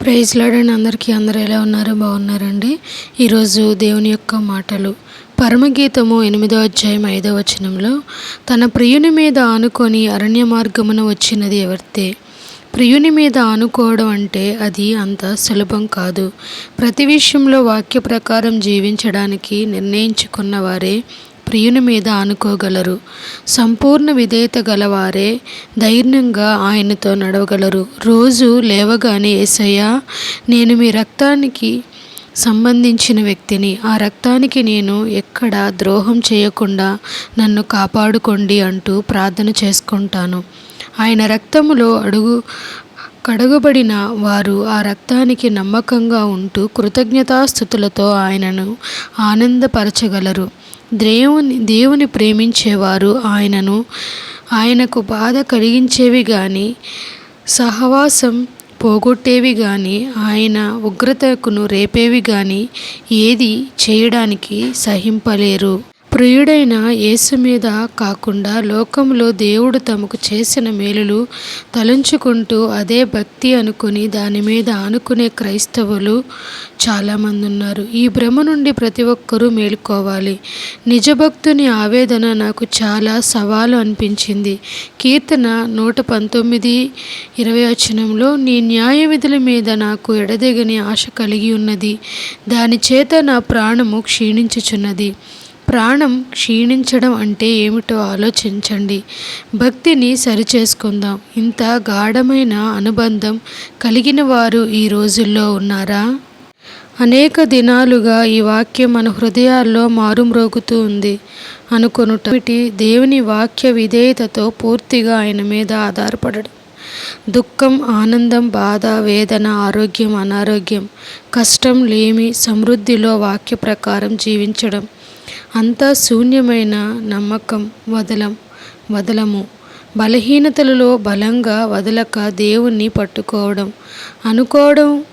Praise లాడని అందరికీ అందరూ ఎలా ఉన్నారు? బాగున్నారండి. ఈరోజు దేవుని యొక్క మాటలు. పరమగీతము ఎనిమిదో అధ్యాయం ఐదో వచనంలో తన ప్రియుని మీద ఆనుకొని అరణ్య మార్గమున వచ్చినది ఎవరితే? ప్రియుని మీద ఆనుకోవడం అంటే అది అంత సులభం కాదు. ప్రతి విషయంలో వాక్య ప్రకారం జీవించడానికి నిర్ణయించుకున్న వారే ప్రియుని మీద ఆనుకోగలరు. సంపూర్ణ విధేయత గలవారే ధైర్యంగా ఆయనతో నడవగలరు. రోజు లేవగానే ఏసయ్యా నేను మీ రక్తానికి సంబంధించిన వ్యక్తిని. ఆ రక్తానికి నేను ఎక్కడ ద్రోహం చేయకుండా నన్ను కాపాడుకోండి అంటూ ప్రార్థన చేసుకుంటాను. ఆయన రక్తములో అడుగు కడగబడిన వారు ఆ రక్తానికి నమ్మకంగా ఉంటూ కృతజ్ఞతాస్థుతులతో ఆయనను ఆనందపరచగలరు. దేవుని దేవుని ప్రేమించేవారు ఆయనను. ఆయనకు బాధ కలిగించేవి కానీ సహవాసం పోగొట్టేవి కానీ ఆయన ఉగ్రతకును రేపేవి కానీ ఏది చేయడానికి సహింపలేరు. ప్రియుడైన యేసు మీద కాకుండా లోకంలో దేవుడు తమకు చేసిన మేలులు తలంచుకుంటూ అదే భక్తి అనుకుని దాని మీద ఆనుకునే క్రైస్తవులు చాలామంది ఉన్నారు. ఈ భ్రమ నుండి ప్రతి ఒక్కరూ మేలుకోవాలి. నిజభక్తుని ఆవేదన నాకు చాలా సవాలు అనిపించింది. కీర్తన నూట పంతొమ్మిది ఇరవై వచనంలో నీ న్యాయ విధుల మీద నాకు ఎడదెగని ఆశ కలిగి ఉన్నది. దాని చేత నా ప్రాణము క్షీణించుచున్నది. ప్రాణం క్షీణించడం అంటే ఏమిటో ఆలోచించండి. భక్తిని సరిచేసుకుందాం. ఇంత గాఢమైన అనుబంధం కలిగిన వారు ఈ రోజుల్లో ఉన్నారా? అనేక దినాలుగా ఈ వాక్యం మన హృదయాల్లో మారుమ్రోగుతూ ఉంది. అనుకొనుట దేవుని వాక్య విధేయతతో పూర్తిగా ఆయన మీద ఆధారపడడం. దుఃఖం ఆనందం బాధ వేదన ఆరోగ్యం అనారోగ్యం కష్టం లేమి సమృద్ధిలో వాక్య ప్రకారం జీవించడం. అంతా శూన్యమైన నమ్మకం వదలం వదలము. బలహీనతలలో బలంగా వదలక దేవుణ్ణి పట్టుకోవడం. అనుకోవడం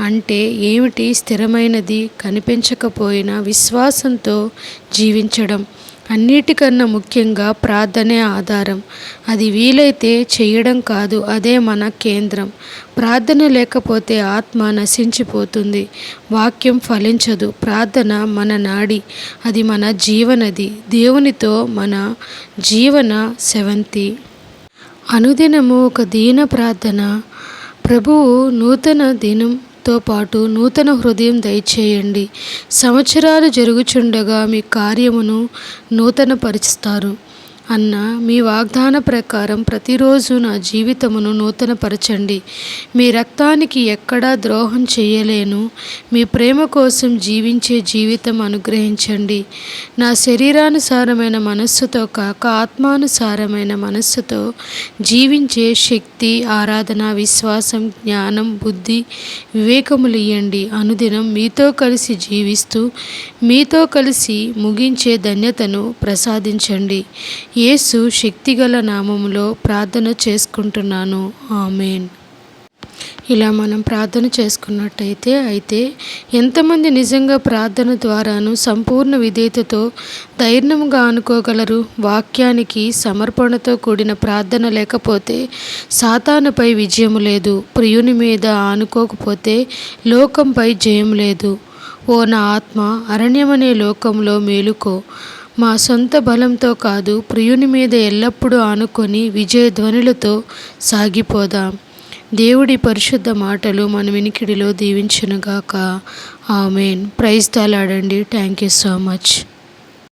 అంటే ఏమిటి స్థిరమైనది కనిపించకపోయినా విశ్వాసంతో జీవించడం. అన్నిటికన్నా ముఖ్యంగా ప్రార్థనే ఆధారం. అది వీలైతే చేయడం కాదు అదే మన కేంద్రం. ప్రార్థన లేకపోతే ఆత్మ నశించిపోతుంది. వాక్యం ఫలించదు. ప్రార్థన మన నాడి అది మన జీవనది. దేవునితో మన జీవన సెవంతి అనుదినము ఒక దీన ప్రార్థన. ప్రభువు నూతన దినం తో పాటు నూతన హృదయం దయచేయండి. సంవత్సరాలు జరుగుచుండగా మీ కార్యమును నూతనపరుస్తారు. అన్న మీ వాగ్దాన ప్రకారం ప్రతిరోజు నా జీవితమును నూతనపరచండి. మీ రక్తానికి ఎక్కడా ద్రోహం చేయలేను. మీ ప్రేమ కోసం జీవించే జీవితం అనుగ్రహించండి. నా శరీరానుసారమైన మనస్సుతో కాక ఆత్మానుసారమైన మనస్సుతో జీవించే శక్తి ఆరాధన విశ్వాసం జ్ఞానం బుద్ధి వివేకములు ఇవ్వండి అనుదినం మీతో కలిసి జీవిస్తూ మీతో కలిసి ముగించే ధన్యతను ప్రసాదించండి. యేసు శక్తిగల నామములో ప్రార్థన చేసుకుంటున్నాను. ఆమెన్. ఇలా మనం ప్రార్థన చేసుకున్నట్టయితే అయితే ఎంతమంది నిజంగా ప్రార్థన ద్వారాను సంపూర్ణ విధేయతతో ధైర్యంగా అనుకోగలరు వాక్యానికి సమర్పణతో కూడిన ప్రార్థన లేకపోతే సాతానుపై విజయం లేదు. ప్రియుని మీద ఆనుకోకపోతే లోకంపై జయం లేదు. ఓ నా ఆత్మ అరణ్యమనే లోకంలో మేలుకో. మా సొంత బలంతో కాదు ప్రియుని మీద ఎల్లప్పుడూ ఆనుకొని విజయధ్వనులతో సాగిపోదాం. దేవుడి పరిశుద్ధ మాటలు మన వినికిడిలో దీవించునుగాక. ఆమెన్. ప్రైజ్ తలాడండి థ్యాంక్ యూ సో మచ్.